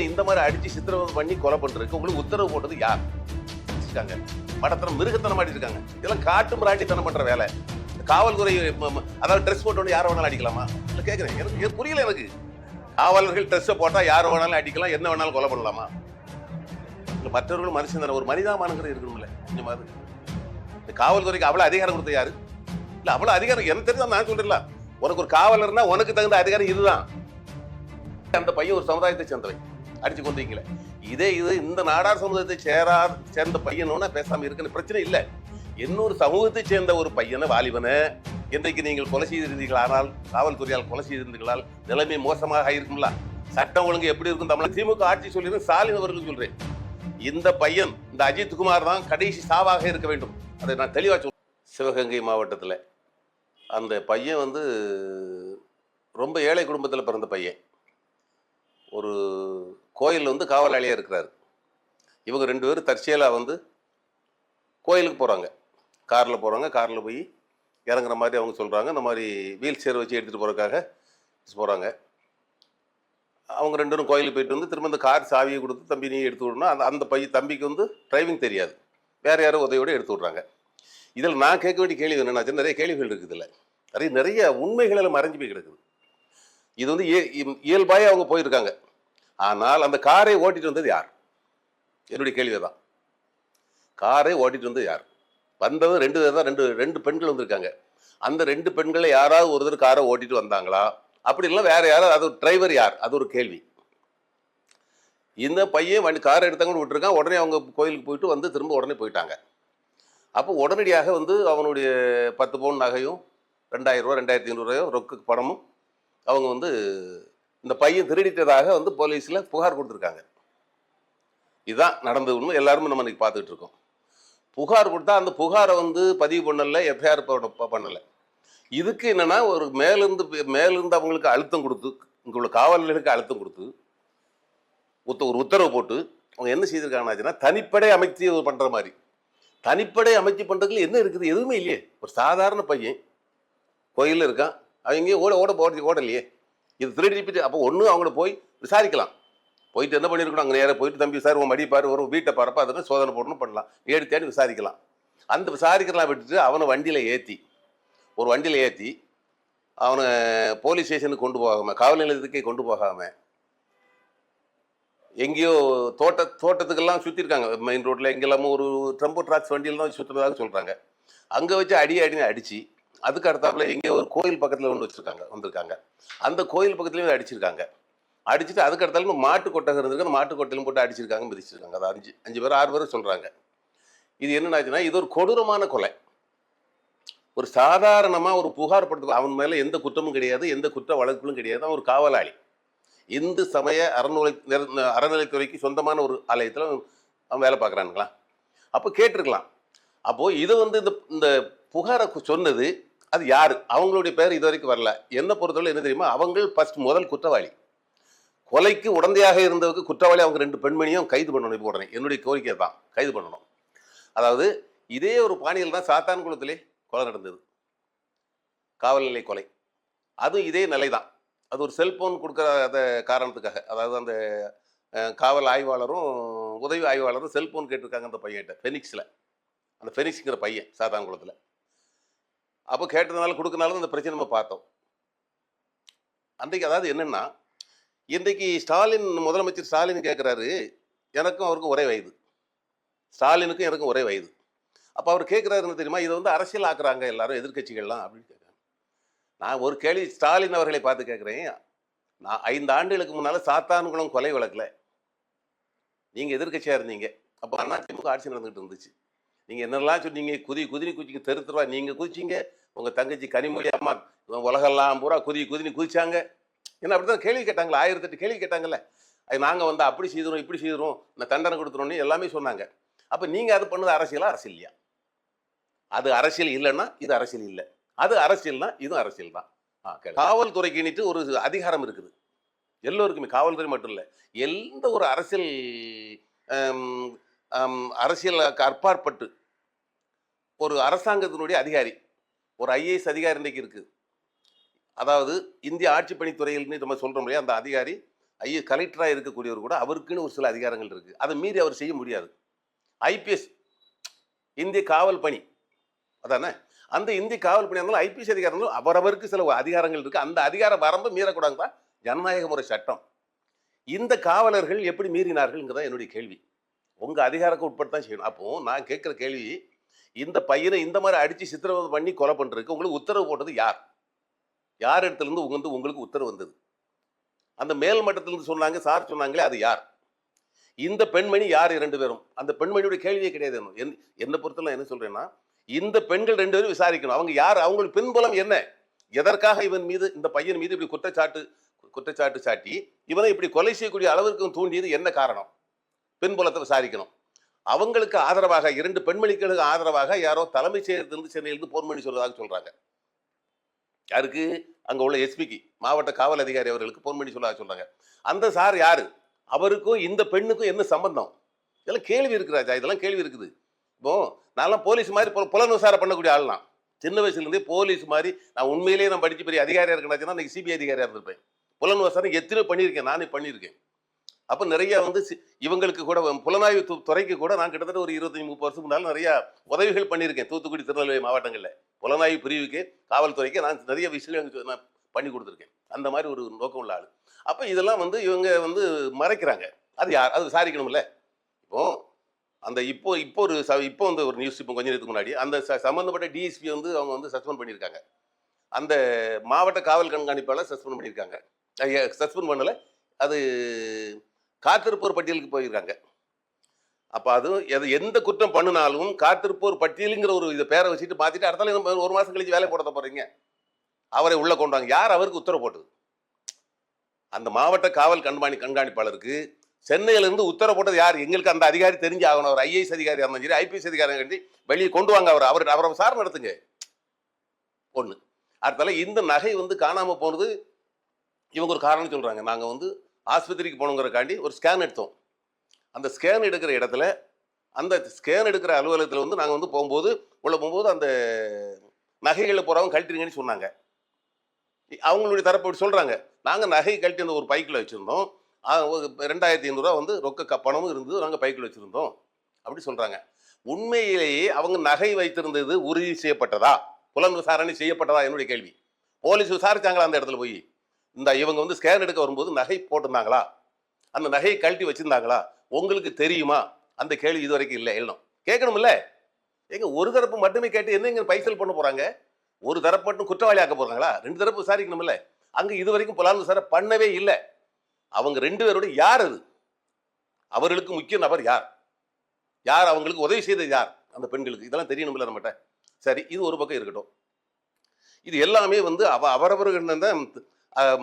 இந்த மாதிரி அடிச்சு சித்திரவதை பண்ணி கொலை பண்றதுக்கு உங்களுக்கு உத்தரவு போட்டது யார்? இருக்காங்க மடத்தனம் மிருகத்தனம் ஆடி இருக்காங்க. இதெல்லாம் காட்டு மிராட்டித்தனம் பண்ற வேலை. காவல்துறை அதாவது ட்ரெஸ் போட்டோன்னு யாரை வேணாலும் அடிக்கலாமா? இல்லை கேட்குறேன் எனக்கு இது புரியல எனக்கு. காவலர்கள் ட்ரெஸ்ஸை போட்டால் யார் வேணாலும் அடிக்கலாம் என்ன வேணாலும் கொலை பண்ணலாமா? இல்லை மற்றவர்களும் மனுஷன் தானே. ஒரு மனிதாமானங்கிறது இருக்கணும்ல. கொஞ்சமாவது இந்த காவல்துறைக்கு அவ்வளோ அதிகாரம் கொடுத்த யாரு? இல்லை அவ்வளோ அதிகாரம். எனக்கு தெரிஞ்சா நான் சொல்றேன்ல. உனக்கு ஒரு காவலர்னா உனக்கு தகுந்த அதிகாரம் இதுதான். அந்த பையன் ஒரு சமுதாயத்தை சேர்ந்தவன். அடிச்சு கொண்டீங்களே இதே இது இந்த நாடார் சமுதாயத்தை சேரா சேர்ந்த பையனோன்னா பேசாம இருக்குன்னு பிரச்சனை இல்லை. இன்னொரு சமூகத்தை சேர்ந்த ஒரு பையனை வாலிபனை இன்றைக்கு நீங்கள் கொலை செய்திருந்தீர்கள். ஆனால் காவல்துறையால் கொலை செய்திருந்தீர்களால் நிலைமை மோசமாக இருக்கும்ல சட்டம் ஒழுங்கு எப்படி இருக்கும் தமிழ் திமுக ஆட்சி சொல்லிடுறேன் ஸ்டாலின் அவர்கள் சொல்றேன். இந்த பையன் இந்த அஜித் குமார் தான் கடைசி சாவாக இருக்க வேண்டும். அதை நான் தெளிவா சொல் சிவகங்கை மாவட்டத்தில் அந்த பையன் வந்து ரொம்ப ஏழை குடும்பத்தில் பிறந்த பையன். ஒரு கோயில் வந்து காவலாளியாக இருக்கிறாரு. இவங்க ரெண்டு பேரும் தற்செயலாக வந்து கோயிலுக்கு போகிறாங்க காரில் போகிறாங்க காரில் போய் இறங்குற மாதிரி அவங்க சொல்கிறாங்க இந்த மாதிரி வீல் சேர் வச்சு எடுத்துகிட்டு போகிறதுக்காக போகிறாங்க அவங்க ரெண்டு பேரும் கோயிலுக்கு போயிட்டு வந்து திரும்ப இந்த கார் சாவியை கொடுத்து தம்பி நீ எடுத்து விடணும். அந்த அந்த பையன் தம்பிக்கு வந்து டிரைவிங் தெரியாது. வேறு யாரோ உதவியோடு எடுத்து விட்றாங்க. இதில் நான் கேட்க வேண்டிய கேள்வி என்னன்னா நிறைய கேள்விகள் இருக்குது இல்லை நிறைய நிறைய உண்மைகள் எல்லாம் மறைஞ்சு போய் கிடக்குது. இது வந்து இய- இம்- அவங்க போயிருக்காங்க. ஆனால் அந்த காரை ஓட்டிட்டு வந்தது யார்? என்னுடைய கேள்வி தான் காரை ஓட்டிட்டு வந்தது யார்? வந்தது ரெண்டு பேர் தான் ரெண்டு ரெண்டு பெண்கள் வந்திருக்காங்க. அந்த ரெண்டு பெண்களை யாராவது ஒருத்தர் காரை ஓட்டிட்டு வந்தாங்களா? அப்படி இல்லை வேற யாராவது அது டிரைவர் யார்? அது ஒரு கேள்வி. இந்த பையன் வண்டி காரை எடுத்தவங்க விட்டுருக்கான். உடனே அவங்க கோயிலுக்கு போயிட்டு வந்து திரும்ப உடனே போயிட்டாங்க. அப்போ உடனடியாக வந்து அவனுடைய பத்து பவுன் நகையும் ரெண்டாயிரம் ரூபா ரெண்டாயிரத்தி ஐநூறுரூவாயோ ரொக்க பணமும் அவங்க வந்து இந்த பையன் திருடிட்டதாக வந்து போலீஸில் புகார் கொடுத்துருக்காங்க. இதுதான் நடந்தது உண்மை. எல்லாருமே நம்ம இன்றைக்கி பார்த்துக்கிட்டு இருக்கோம். புகார் கொடுத்தா அந்த புகாரை வந்து பதிவு பண்ணலை எஃப்ஐஆர் பண்ணலை. இதுக்கு என்னென்னா ஒரு மேலிருந்து மேலிருந்து அவங்களுக்கு அழுத்தம் கொடுத்து இங்கே உள்ள காவல் நிலையத்துக்கு அழுத்தம் கொடுத்து உத்த ஒரு உத்தரவு போட்டு அவங்க என்ன செய்திருக்காங்கன்னா தனிப்படை அமைச்சு பண்ணுற மாதிரி. தனிப்படை அமைச்சு பண்ணுறதுல என்ன இருக்குது? எதுவுமே இல்லையே. ஒரு சாதாரண பையன் கோயிலில் இருக்கான். அவங்க ஓட ஓட போட ஓடலையே. இது திருடி அப்போ ஒன்று அவங்கள போய் விசாரிக்கலாம். போயிட்டு என்ன பண்ணியிருக்கணும் அங்கே நேராக போயிட்டு தம்பி சார் உன் மடி பாரு ஒரு வீட்டை பாருப்ப அதுக்கு சோதனை போடணும் பண்ணலாம். ஏடி தேடி விசாரிக்கலாம். அந்த விசாரிக்கலாம் விட்டுட்டு அவனை வண்டியில் ஏற்றி ஒரு வண்டியில் ஏற்றி அவனை போலீஸ் ஸ்டேஷனுக்கு கொண்டு போகாமல் காவல் நிலையத்துக்கே கொண்டு போகாமல் எங்கேயோ தோட்ட தோட்டத்துக்கெல்லாம் சுற்றிருக்காங்க மெயின் ரோட்டில் எங்கெல்லாமோ ஒரு ட்ரம்போ ட்ராக்ஸ் வண்டியில் தான் சுற்றுறதாக சொல்கிறாங்க அங்கே வச்சு அடி அடின்னு அடித்து அதுக்கு அடுத்தாப்புல எங்கேயோ ஒரு கோயில் பக்கத்தில் ஒன்று வச்சுருக்காங்க வந்திருக்காங்க. அந்த கோயில் பக்கத்துலேயும் அடிச்சிருக்காங்க. அடிச்சுட்டு அதுக்கு அடுத்தாலும் மாட்டு கொட்டகம் இருந்திருக்கு அந்த மாட்டு கொட்டையிலும் போட்டு அடிச்சிருக்காங்க மிதிச்சிருக்காங்க. அது அஞ்சு அஞ்சு பேர் ஆறு பேர் சொல்கிறாங்க இது என்னென்னாச்சுன்னா இது ஒரு கொடூரமான கொலை. ஒரு சாதாரணமாக ஒரு புகார் படுத்த அவன் மேலே எந்த குற்றமும் கிடையாது எந்த குற்ற வழக்குகளும் கிடையாது. அவன் ஒரு காவலாளி. இந்து சமய அறநிலை அறநிலைத்துறைக்கு சொந்தமான ஒரு ஆலயத்தில் அவன் வேலை பார்க்குறானுங்களா அப்போ கேட்டிருக்கலாம். அப்போது இது வந்து இந்த இந்த புகாரை சொன்னது அது யார்? அவங்களுடைய பேர் இது வரைக்கும் வரல. என்ன பொறுத்தவரை என்ன தெரியுமா? அவங்க ஃபர்ஸ்ட் முதல் குற்றவாளி. கொலைக்கு உடந்தையாக இருந்தவருக்கு குற்றவாளி அவங்க ரெண்டு பெண்மணியும் கைது பண்ணணும் இப்போ உடனே. என்னுடைய கோரிக்கை தான். கைது பண்ணணும். அதாவது இதே ஒரு பாணியில் தான் சாத்தான்குளத்திலே கொலை நடந்தது. காவல் நிலை கொலை. அதுவும் இதே நிலை தான். அது ஒரு செல்போன் கொடுக்குற அந்த காரணத்துக்காக. அதாவது அந்த காவல் ஆய்வாளரும் உதவி ஆய்வாளரும் செல்போன் கேட்டிருக்காங்க அந்த பையன்கிட்ட. ஃபெனிக்ஸில் அந்த ஃபெனிக்ஸுங்கிற பையன் சாத்தான்குளத்தில் அப்போ கேட்டதுனால கொடுக்கறனால அந்த பிரச்சனை நம்ம பார்த்தோம். அன்றைக்கு அதாவது என்னென்னா இன்றைக்கு ஸ்டாலின் முதலமைச்சர் ஸ்டாலின் கேட்குறாரு எனக்கும் அவருக்கும் ஒரே வயது. ஸ்டாலினுக்கும் எனக்கும் ஒரே வயது. அப்போ அவர் கேட்குறாரு என்ன தெரியுமா? இதை வந்து அரசியல் ஆக்குறாங்க எல்லாரும் எதிர்கட்சிகள்லாம் அப்படின்னு கேட்குறாங்க நான் ஒரு கேள்வி ஸ்டாலின் அவர்களை பார்த்து கேட்குறேன் நான் ஐந்து ஆண்டுகளுக்கு முன்னால் சாத்தான்குளம் கொலை வழக்கில் நீங்கள் எதிர்க்கட்சியாக இருந்தீங்க. அப்போ அண்ணா திமுக ஆட்சி நடந்துகிட்டு இருந்துச்சு. நீங்கள் என்னெல்லாம் சொன்னீங்க? குதி குதினி குதிங்க தெரு தெருவா நீங்கள் குதிச்சிங்க. உங்கள் தங்கச்சி கனிமொழி அம்மா உலகெல்லாம் பூரா குதி குதினி குதிச்சாங்க. என்ன அப்படி தான் கேள்வி கேட்டாங்களா? ஆயிரத்தெட்டு கேள்வி கேட்டாங்கல்ல. அது நாங்கள் வந்து அப்படி செய்துறோம் இப்படி செய்துறோம் நான் தண்டனை கொடுத்துருவோம்னு எல்லாமே சொன்னாங்க. அப்போ நீங்கள் அது பண்ணது அரசியலா? அரசியல் இல்லையா? அது அரசியல் இல்லைன்னா இது அரசியல் இல்லை. அது அரசியல்னா இதுவும் அரசியல் தான். ஆ கேளு. ஒரு அதிகாரம் இருக்குது. எல்லோருக்குமே காவல்துறை மட்டும் இல்லை. எந்த ஒரு அரசியல் ஆம், ஆம், அரசியலுக்கு அற்பாற்பட்டு ஒரு அரசாங்கத்தினுடைய அதிகாரி ஒரு ஐஏஎஸ் அதிகாரி இன்றைக்கு இருக்குது அதாவது இந்திய ஆட்சி பணித்துறையில்னு நம்ம சொல்கிறோம் இல்லையா அந்த அதிகாரி ஐஏ கலெக்டராக இருக்கக்கூடியவர் கூட அவருக்குன்னு ஒரு சில அதிகாரங்கள் இருக்குது அதை மீறி அவர் செய்ய முடியாது. ஐபிஎஸ் இந்திய காவல் பணி. அதானே? அந்த இந்திய காவல் பணி இருந்தாலும் ஐபிஎஸ் அதிகாரங்களும் இருந்தாலும் அவரவருக்கு சில அதிகாரங்கள் இருக்குது அந்த அதிகார வரம்பு மீறக்கூடாது தான் ஜனநாயக முறை சட்டம். இந்த காவலர்கள் எப்படி மீறினார்கள்ங்கிறதான் என்னுடைய கேள்வி. உங்கள் அதிகாரக்கு உட்பட்டு தான் செய்யணும். அப்போது நான் கேட்குற கேள்வி இந்த பையனை இந்த மாதிரி அடித்து சித்திரவதை பண்ணி கொலை பண்ணுறதுக்கு உங்களுக்கு உத்தரவு போட்டது யார்? யார் இடத்துலேருந்து உங்க வந்து உங்களுக்கு உத்தரவு வந்தது? அந்த மேல் மட்டத்திலிருந்து சொன்னாங்க சார் சொன்னாங்களே அது யார்? இந்த பெண்மணி யார் இரண்டு பேரும்? அந்த பெண்மணியோட கேள்வியே கிடையாது என்- என்னை பொறுத்தலாம் என்ன சொல்றேன்னா இந்த பெண்கள் ரெண்டு பேரும் விசாரிக்கணும். அவங்க யார்? அவங்களுக்கு பின்புலம் என்ன? எதற்காக இவன் மீது இந்த பையன் மீது இப்படி குற்றச்சாட்டு குற்றச்சாட்டு சாட்டி இவனை இப்படி கொலை செய்யக்கூடிய அளவிற்கு தூண்டியது என்ன காரணம்? பின்புலத்தை விசாரிக்கணும். அவங்களுக்கு ஆதரவாக இரண்டு பெண்மணிகளுக்கு ஆதரவாக யாரோ தலைமைச் செயலத்திலிருந்து சென்னையிலிருந்து போன் பண்ணி சொல்றதாக சொல்றாங்க. யாருக்கு? அங்க உள்ள எஸ்பிக்கு மாவட்ட காவல் அதிகாரி அவர்களுக்கு போன் பண்ணி சொல்ல சொல்றாங்க. அந்த சார் யாரு? அவருக்கும் இந்த பெண்ணுக்கும் என்ன சம்பந்தம்? இதெல்லாம் கேள்வி இருக்கிறாச்சா இதெல்லாம் கேள்வி இருக்குது. இப்போ நான்லாம் போலீஸ் மாதிரி புலன் விசாரணை பண்ணக்கூடிய ஆள்லாம். சின்ன வயசுலேருந்தே போலீஸ் மாதிரி நான் உண்மையிலேயே நான் படித்து பெரிய அதிகாரியாக இருக்கேன்னா இன்னைக்கு சிபிஐ அதிகாரியாக இருந்திருப்பேன். புலன் விசாரணை எத்தனையோ பண்ணியிருக்கேன் நானே பண்ணியிருக்கேன். அப்போ நிறைய வந்து சி- இவங்களுக்கு கூட புலனாய்வு துறைக்கு கூட நான் கிட்டத்தட்ட ஒரு இருபத்தஞ்சி முப்பது வருஷம் முன்னால் நிறைய உதவிகள் பண்ணியிருக்கேன் தூத்துக்குடி திருநெல்வேலி மாவட்டங்களில். புலனாய்வு பிரிவுக்கு காவல்துறைக்கு நான் நிறைய விஷயங்கள் நான் பண்ணி கொடுத்துருக்கேன். அந்த மாதிரி ஒரு நோக்கம் உள்ள ஆள். அப்போ இதெல்லாம் வந்து இவங்க வந்து மறைக்கிறாங்க. அது யார்? அது விசாரிக்கணும்ல. இப்போ அந்த இப்போ இப்போ ஒரு ச இப்போ வந்து ஒரு நியூஸ் இப்போ கொஞ்ச நேரத்துக்கு முன்னாடி அந்த ச சம்மந்தப்பட்ட டிஎஸ்பி வந்து அவங்க வந்து சஸ்பெண்ட் பண்ணியிருக்காங்க. அந்த மாவட்ட காவல் கண்காணிப்பாளர் சஸ்பெண்ட் பண்ணியிருக்காங்க. சஸ்பெண்ட் பண்ணலை. அது காத்திருப்போர் பட்டியலுக்கு போயிருக்காங்க. அப்போ அது எது எந்த குற்றம் பண்ணினாலும் காத்திருப்போர் பட்டியலுங்கிற ஒரு இதை பேரை வச்சுட்டு மாற்றிட்டு அடுத்தாலும் இன்னும் ஒரு மாதம் கழிச்சு வேலை போட போகிறீங்க அவரை உள்ளே கொண்டு வாங்க. யார் அவருக்கு உத்தரவு போட்டது? அந்த மாவட்ட காவல் கண்காணி கண்காணிப்பாளருக்கு சென்னையிலேருந்து உத்தரவு போட்டது யார்? எங்களுக்கு அந்த அதிகாரி தெரிஞ்சு ஆகணும் அவர் ஐஏஎஸ் அதிகாரி இருந்தாலும் சரி ஐபிஎஸ் அதிகாரி கண்டி வெளியே கொண்டு வாங்க அவர். அவர் அவரை விசாரணை நடத்துங்க. ஒன்று அடுத்தால இந்த நகை வந்து காணாமல் போனது இவங்க ஒரு காரணம் சொல்கிறாங்க நாங்கள் வந்து ஆஸ்பத்திரிக்கு போகணுங்கிறக்காண்டி ஒரு ஸ்கேன் எடுத்தோம். அந்த ஸ்கேன் எடுக்கிற இடத்துல அந்த ஸ்கேன் எடுக்கிற அலுவலகத்தில் வந்து நாங்கள் வந்து போகும்போது உள்ளே போகும்போது அந்த நகைகளை போகிறவங்க கழட்டிருங்கன்னு சொன்னாங்க. அவங்களுடைய தரப்பு அப்படி சொல்கிறாங்க நாங்கள் நகை கழட்டி அந்த ஒரு பைக்கில் வச்சுருந்தோம். ரெண்டாயிரத்தி ஐநூறுரூவா வந்து ரொக்க பணமும் இருந்தது. நாங்கள் பைக்கில் வச்சுருந்தோம். அப்படி சொல்கிறாங்க உண்மையிலேயே அவங்க நகை வைத்திருந்தது உறுதி செய்யப்பட்டதா? புலன் விசாரணை செய்யப்பட்டதா? என்னுடைய கேள்வி. போலீஸ் விசாரிச்சாங்களா அந்த இடத்துல போய்? இந்த இவங்க வந்து ஸ்கேன் எடுக்க வரும்போது நகை போட்டிருந்தாங்களா? அந்த நகையை கழட்டி வச்சிருந்தாங்களா? உங்களுக்கு தெரியுமா? அந்த கேள்வி இது வரைக்கும் இல்லை. எழுணும் கேட்கணும்ல? ஏங்க ஒரு தரப்பு மட்டுமே கேட்டு என்னங்க பைசல் பண்ண போறாங்க? ஒரு தரப்பு மட்டும் குற்றவாளி ஆக்க போறாங்களா? ரெண்டு தரப்பு விசாரிக்கணும்ல. அங்க இது வரைக்கும் புலால் விசாரணை பண்ணவே இல்லை. அவங்க ரெண்டு பேரோட யார் அது? அவர்களுக்கு முக்கிய நபர் யார்? யார் அவங்களுக்கு உதவி செய்தது யார்? அந்த பெண்களுக்கு. இதெல்லாம் தெரியணும்ல நம்மகிட்ட. சரி இது ஒரு பக்கம் இருக்கட்டும். இது எல்லாமே வந்து அவ அவரவர்கள் தான்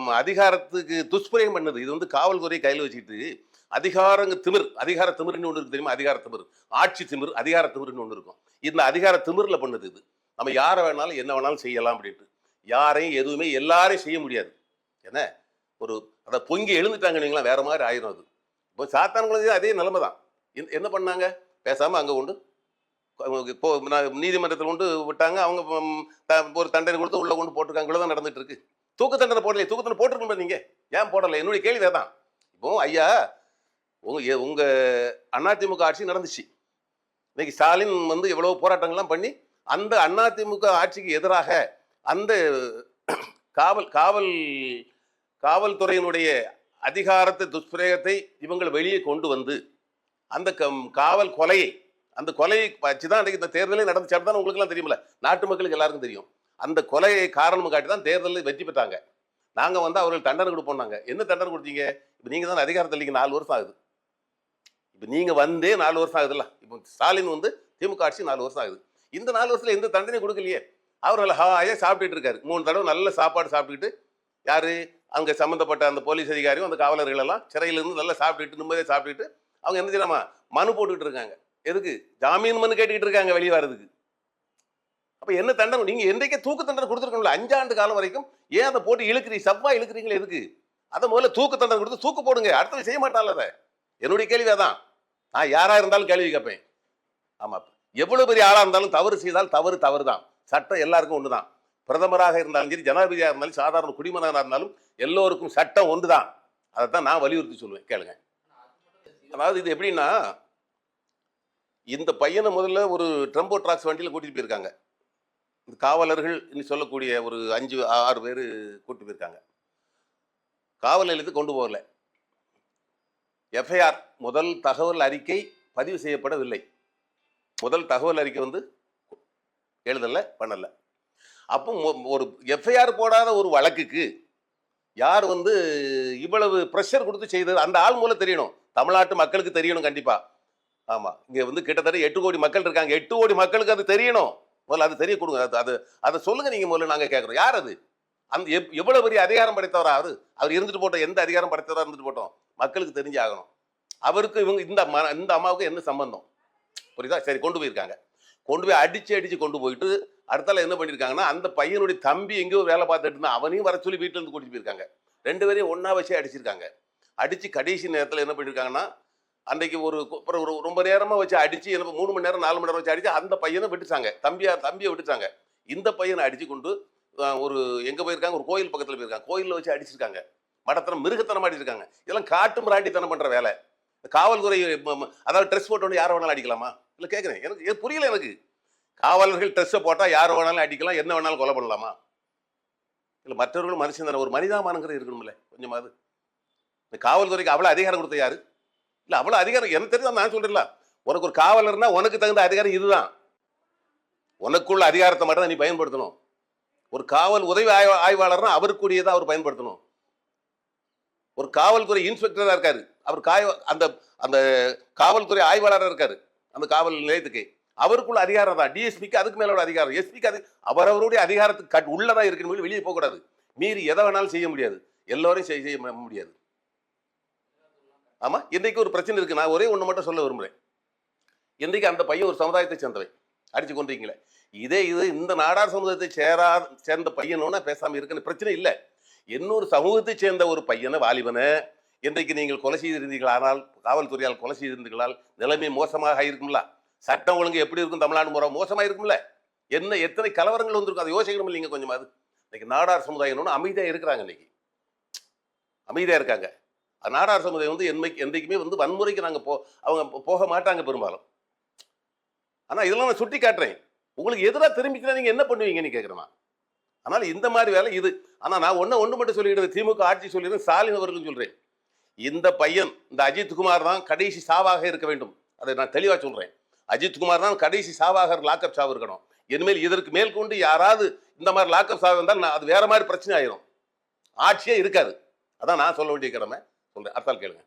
அதிகாரத்துக்கு துஷ்பிரயம் பண்ணது. இது வந்து காவல்துறை கையில் வச்சுக்கிட்டு அதிகாரங்க திமிர் அதிகார திமிர்னு ஒன்று இருக்கு தெரியுமா? அதிகார திமிர். ஆட்சி திமிர் அதிகார திமிர்னு ஒன்று இருக்கும். இந்த அதிகார திமிரில் பண்ணுது இது. நம்ம யாரை வேணாலும் என்ன வேணாலும் செய்யலாம் அப்படின்ட்டு. யாரையும் எதுவுமே எல்லாரையும் செய்ய முடியாது. என்ன? ஒரு அதை பொங்கி எழுந்துட்டாங்க நீங்களா வேற மாதிரி ஆயிரும் அது. இப்போ சாத்தான குழந்தை அதே நிலைமை தான் என்ன- என்ன பண்ணாங்க? பேசாமல் அங்கே கொண்டு இப்போ நீதிமன்றத்தில் கொண்டு விட்டாங்க. அவங்க ஒரு தண்டனை கொடுத்து உள்ளே கொண்டு போட்டிருக்காங்க. தான் நடந்துட்டு இருக்கு. தூக்கு தண்டனை போடலையே தூக்கு தண்டனை போட்டிருக்கணும் நீங்கள் ஏன் போடலை? என்னுடைய கேள்வி அதான். இப்போ ஐயா உங்க எ- உங்க அதிமுக ஆட்சி நடந்துச்சு. இன்னைக்கு ஸ்டாலின் வந்து எவ்வளோ போராட்டங்கள்லாம் பண்ணி அந்த அதிமுக ஆட்சிக்கு எதிராக அந்த காவல் காவல் காவல்துறையினுடைய அதிகாரத்தை துஷ்பிரயோகத்தை இவங்களை வெளியே கொண்டு வந்து அந்த கம்- காவல் கொலையை அந்த கொலையை வச்சு தான் அன்றைக்கு இந்த தேர்தலே நடந்துச்சு. தான் உங்களுக்குலாம் தெரியுமில்ல நாட்டு மக்களுக்கு எல்லாருக்கும் தெரியும். அந்த கொலையை காரணம் காட்டி தான் தேர்தலில் வெற்றி பெற்றாங்க. நாங்கள் வந்து அவர்கள் தண்டனை கொடுப்போம் நாங்கள் என்ன தண்டனை கொடுத்தீங்க? இப்போ நீங்கள் தான் அதிகாரத்தில் இல்லைங்க நாலு வருஷம் ஆகுது. இப்போ நீங்கள் வந்தே நாலு வருஷம் ஆகுதுல்ல இப்போ ஸ்டாலின் வந்து திமுக ஆட்சி நாலு வருஷம் ஆகுது. இந்த நாலு வருஷத்தில் எந்த தண்டனையும் கொடுக்கலையே. அவர் ஹாயாக சாப்பிட்டுட்டு இருக்காரு. மூணு தடவை நல்ல சாப்பாடு சாப்பிட்டுக்கிட்டு யார்? அங்கே சம்மந்தப்பட்ட அந்த போலீஸ் அதிகாரியும் அந்த காவலர்கள் எல்லாம் சிறையிலேருந்து நல்லா சாப்பிட்டுட்டு நிம்மதியாக சாப்பிட்டுட்டு அவங்க என்ன செய்யலாமா? மனு போட்டுக்கிட்டு இருக்காங்க. எதுக்கு? ஜாமீன் மனு கேட்டுக்கிட்டு இருக்காங்க வெளியே வர்றதுக்கு. அப்போ என்ன தண்டனை? நீங்கள் என்றைக்கே தூக்கு தண்டனை கொடுத்துருக்கணும்ல. அஞ்சாண்டு காலம் வரைக்கும் ஏன் அதை போட்டு இழுக்கிறீங்க சவ்வா இழுக்கிறீங்களே எதுக்கு? அதை முதல்ல தூக்கு தண்டனை கொடுத்து தூக்கு போடுங்க. அடுத்தது செய்ய மாட்டான்ல அதை? என்னுடைய கேள்வி அதான் நான் யாராக இருந்தாலும் கேள்வி கேட்பேன். ஆமாம் எவ்வளவு பெரிய ஆளாக இருந்தாலும் தவறு செய்தால் தவறு தவறு தான் சட்டம் எல்லாருக்கும் ஒன்று தான் பிரதமராக இருந்தாலும் சரி ஜனாதிபதியாக இருந்தாலும் சாதாரண குடிமகனாக இருந்தாலும் எல்லோருக்கும் சட்டம் ஒன்று தான் அதை தான் நான் வலியுறுத்தி சொல்லுவேன். கேளுங்க. அதாவது இது எப்படின்னா இந்த பையனை முதல்ல ஒரு ட்ரம்போ ட்ராக்ஸ் வண்டியில் கூட்டிகிட்டு போயிருக்காங்க. காவலர்கள் இன்னும் சொல்லக்கூடிய ஒரு அஞ்சு ஆறு பேர் கூட்டி போயிருக்காங்க. காவல் நிலையத்துக்கு கொண்டு போகல. எஃப்ஐஆர் முதல் தகவல் அறிக்கை பதிவு செய்யப்படவில்லை. முதல் தகவல் அறிக்கை வந்து எழுதலை பண்ணலை. அப்போ மொ- ஒரு எஃப்ஐஆர் போடாத ஒரு வழக்குக்கு யார் வந்து இவ்வளவு ப்ரெஷர் கொடுத்து செய்தது? அந்த ஆள் மூலம் தெரியணும். தமிழ்நாட்டு மக்களுக்கு தெரியணும் கண்டிப்பாக ஆமாம் இங்கே வந்து கிட்டத்தட்ட எட்டு கோடி மக்கள் இருக்காங்க. எட்டு கோடி மக்களுக்கு அது தெரியணும். முதல்ல அது தெரிய கொடுங்க. அது அது அதை சொல்லுங்க நீங்க முதல்ல நாங்க கேட்குறோம் யார் அது? அந்த எப் எவ்வளவு பெரிய அதிகாரம் படைத்தவரா அவர் அவர் இருந்துட்டு போட்டோம். எந்த அதிகாரம் படைத்தவரா இருந்துட்டு போட்டோம்? மக்களுக்கு தெரிஞ்சாகணும். அவருக்கு இவங்க இந்த ம- இந்த அம்மாவுக்கு என்ன சம்பந்தம்? புரியுதா? சரி கொண்டு போயிருக்காங்க. கொண்டு போய் அடிச்சு அடிச்சு கொண்டு போயிட்டு அடுத்தால என்ன பண்ணியிருக்காங்கன்னா அந்த பையனுடைய தம்பி எங்கேயோ வேலை பார்த்துட்டு இருந்தா அவனையும் வர சொல்லி வீட்டில் இருந்து கூட்டிட்டு போயிருக்காங்க. ரெண்டு பேரையும் ஒன்றா வச்சே அடிச்சிருக்காங்க. அடிச்சு கடைசி நேரத்தில் என்ன பண்ணியிருக்காங்கன்னா அன்றைக்கு ஒரு ஒரு ரொம்ப நேரமாக வச்சு அடிச்சு எனக்கு மூணு மணி நேரம் நாலு மணி நேரம் வச்சு அடிச்சு அந்த பையனை விட்டுட்டாங்க. தம்பியா தம்பியை விட்டுட்டாங்க. இந்த பையனை அடித்து கொண்டு ஒரு எங்கே போயிருக்காங்க? ஒரு கோயில் பக்கத்தில் போயிருக்காங்க. கோயிலில் வச்சு அடிச்சிருக்காங்க. மடத்தனம் மிருகத்தனம் அடிச்சிருக்காங்க. இதெல்லாம் காட்டு மிராண்டித்தனம் பண்ணுற வேலை. காவல்துறை அதாவது ட்ரெஸ் போட்டு யாரை வேணாலும் அடிக்கலாமா? இல்லை கேட்குறேன் எனக்கு இது புரியல எனக்கு. காவலர்கள் ட்ரெஸ்ஸை போட்டால் யார் வேணாலும் அடிக்கலாம் என்ன வேணாலும் கொலை பண்ணலாமா? இல்லை மற்றவர்களும் மனுஷன் தானே. ஒரு மனிதாமானங்கிறது இருக்கணும்ல கொஞ்சமாவது. இந்த காவல்துறைக்கு அவ்வளோ அதிகாரம் கொடுத்த யாரு? இல்லை அவ்வளோ அதிகாரம் எனக்கு தெரிஞ்சா நான் சொல்றேன்ல. உனக்கு ஒரு காவலர்னா உனக்கு தகுந்த அதிகாரம் இதுதான். உனக்குள்ள அதிகாரத்தை மட்டும் தான் நீ பயன்படுத்தணும். ஒரு காவல் உதவி ஆய்வ- ஆய்வாளர்னா அவருக்குரியதான் அவர் பயன்படுத்தணும். ஒரு காவல்துறை இன்ஸ்பெக்டராக இருக்கார். அவர் காய அந்த அந்த காவல்துறை ஆய்வாளராக இருக்கார். அந்த காவல் நிலையத்துக்கு. அவருக்குள்ள அதிகாரம் தான். டிஎஸ்பிக்கு அதுக்கு மேலே அதிகாரம். எஸ்பிக்கு அது அவரவருடைய அதிகாரத்துக்கு கட் உள்ளதான் இருக்கணும் வெளியே போகக்கூடாது. மீறி எதை வேணாலும் செய்ய முடியாது. எல்லோரையும் செய்ய செய்ய முடியாது. ஆமாம் இன்றைக்கு ஒரு பிரச்சனை இருக்குது நான் ஒரே ஒன்று மட்டும் சொல்ல விரும்புகிறேன் இன்றைக்கு அந்த பையன் ஒரு சமுதாயத்தை சேர்ந்தவன் அடிச்சு கொண்டிருக்கீங்களே இதே இது இந்த நாடார் சமுதாயத்தை சேரா சேர்ந்த பையனோட பேசாமல் இருக்குன்னு பிரச்சனை இல்லை. இன்னொரு சமூகத்தை சேர்ந்த ஒரு பையனை வாலிபனை இன்றைக்கு நீங்கள் கொலை செய்திருந்தீர்கள் ஆனால் காவல்துறையால் கொலை செய்திருந்தீர்களால் நிலைமை மோசமாக இருக்கும்ல சட்டம் ஒழுங்கு எப்படி இருக்கும் தமிழ்நாடு முறை மோசமாக இருக்கும்ல. என்ன எத்தனை கலவரங்கள் வந்திருக்கும் அதை யோசிக்கணும் இல்லைங்க கொஞ்சமாவது. இன்னைக்கு நாடார் சமுதாயம்னு அமைதியாக இருக்கிறாங்க இன்னைக்கு. அமைதியாக இருக்காங்க. நாடார் சமுதாயம் வந்து என்றைக்கு என்றைக்குமே வந்து வன்முறைக்கு நாங்கள் போ அவங்க போக மாட்டாங்க பெரும்பாலும். ஆனால் இதெல்லாம் நான் சுட்டி காட்டுறேன். உங்களுக்கு எதிராக திரும்பிக்கினா நீங்கள் என்ன பண்ணுவீங்கன்னு கேட்குறேன் ஆனால் இந்த மாதிரி வேலை இது. ஆனால் நான் ஒன்று ஒன்று மட்டும் சொல்லிடுறது திமுக ஆட்சி சொல்லிடுறேன் ஸ்டாலின் அவர்களும் சொல்கிறேன் இந்த பையன் இந்த அஜித்குமார் தான் கடைசி சாவாக இருக்க வேண்டும். அதை நான் தெளிவாக சொல்கிறேன் அஜித்குமார் தான் கடைசி சாவாக லாக்அப் சாவு இருக்கணும். இனிமேல் இதற்கு மேல் கொண்டு யாராவது இந்த மாதிரி லாக்அப் சாவு இருந்தால் நான் அது வேற மாதிரி பிரச்சனை ஆயிரும். ஆட்சியே இருக்காது. அதான் நான் சொல்ல வேண்டிய கடமை. சொல்றேன் அர்த்தால் கேளுங்க